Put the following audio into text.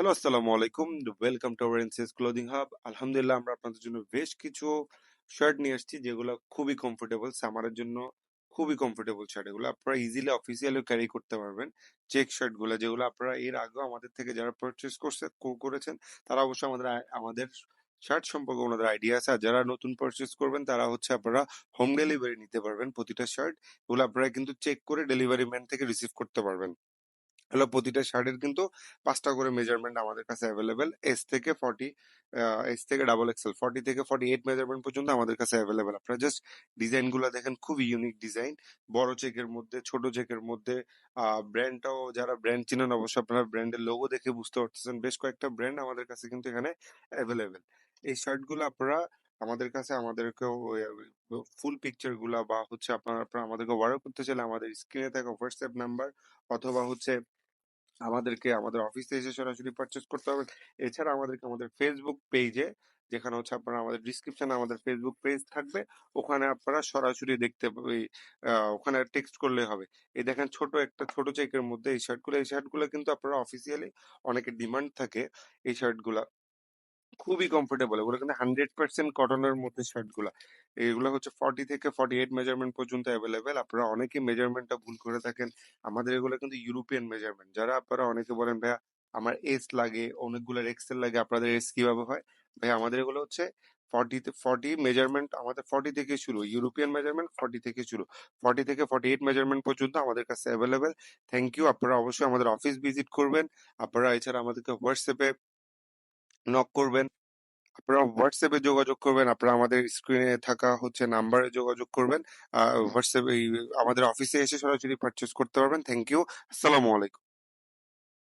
Hello, আসসালামু আলাইকুম। Welcome to our NCS clothing hub আলহামদুলিল্লাহ, আমরা আপনাদের জন্য বেশ কিছু শার্ট নিয়ে আসছি, যেগুলো খুবই কমফোর্টেবল সামারের জন্য খুবই কমফোর্টেবল শার্ট এগুলো। আপনারা ইজিলি অফিসিয়ালি ক্যারি করতে পারবেন চেক শার্টগুলো যেগুলো আপনারা এর আগেও আমাদের থেকে যারা পারচেস করছে করেছেন, তারা অবশ্যই আমাদের আমাদের শার্ট সম্পর্কে ওনাদের আইডিয়া আছে। আর যারা নতুন পারচেস করবেন, তারা হচ্ছে আপনারা হোম ডেলিভারি নিতে পারবেন প্রতিটা শার্ট এগুলো আপনারা কিন্তু চেক করে ডেলিভারি ম্যান থেকে রিসিভ করতে পারবেন। হলো প্রতিটা শার্টের কিন্তু পাঁচটা করে মেজারমেন্ট আমাদের কাছে অ্যাভেলেবেল এস থেকে ফর্টি এস থেকে ডাবল এক্সেল ফর্টি থেকে ফর্টি এইট মেজারমেন্ট পর্যন্ত আমাদের কাছে অ্যাভেলেবেল আপনারা জাস্ট ডিজাইনগুলো দেখেন খুবই ইউনিক ডিজাইন বড় চেকের মধ্যে, ছোট চেকের মধ্যে ব্র্যান্ডটাও যারা ব্র্যান্ড চিনেন অবশ্যই আপনারা ব্র্যান্ডের লোগো দেখে বুঝতে পারতেছেন। বেশ কয়েকটা ব্র্যান্ড আমাদের কাছে কিন্তু এখানে অ্যাভেলেবেল এই শার্টগুলো আপনারা আমাদের কাছে আমাদেরকে ফুল পিকচারগুলা বা হচ্ছে আপনারা আমাদেরকে অর্ডার করতে চাইলে আমাদের স্ক্রিনে থাকা হোয়াটসঅ্যাপ নাম্বার অথবা হচ্ছে আমাদেরকে, আমাদের অফিসে এসে সরাসরি পারচেস করতে হবে। এছাড়া আমাদেরকে আমাদের ফেসবুক পেজে যেখানে হচ্ছে আপনারা আমাদের ডিসক্রিপশনে আমাদের ফেসবুক পেজ থাকবে, ওখানে আপনারা সরাসরি দেখতে ওখানে টেক্সট করলে হবে। এই দেখেন ছোট একটা, ছোট চেকের মধ্যে এই শার্টগুলো এই শার্টগুলো কিন্তু আপনারা অফিসিয়ালি অনেকের ডিমান্ড থাকে এই শার্টগুলা খুবই কমফোর্টেবল এগুলো কিন্তু হান্ড্রেড পার্সেন্ট কটনের মধ্যে শার্টগুলা। এগুলো হচ্ছে ফর্টি থেকে ফর্টি এইট মেজারমেন্ট পর্যন্ত অ্যাভেলেবেল আপনারা অনেকে মেজারমেন্টটা ভুল করে থাকেন। আমাদের এগুলো কিন্তু ইউরোপিয়ান মেজারমেন্ট যারা আপনারা অনেকে বলেন, ভাইয়া, আমার এস লাগে, অনেকগুলো এক্সেল লাগে, আপনাদের এস কীভাবে হয়? ভাই আমাদের এগুলো হচ্ছে ফর্টি ফর্টি মেজারমেন্ট আমাদের ফর্টি থেকে শুরু। ইউরোপিয়ান মেজারমেন্ট ফর্টি থেকে শুরু। ফর্টি থেকে ফর্টি এইট মেজারমেন্ট পর্যন্ত আমাদের কাছে অ্যাভেলেবেল থ্যাংক ইউ আপনারা অবশ্যই আমাদের অফিস ভিজিট করবেন। আপনারা এছাড়া আমাদেরকে হোয়াটসঅ্যাপে নক করবেন, আপনারা হোয়াটসঅ্যাপে যোগাযোগ করবেন, আপনারা আমাদের স্ক্রিনে থাকা হচ্ছে নাম্বারে যোগাযোগ করবেন হোয়াটসঅ্যাপে আমাদের অফিসে এসে সরাসরি পারচেস করতে পারবেন। থ্যাংক ইউ আসসালামু আলাইকুম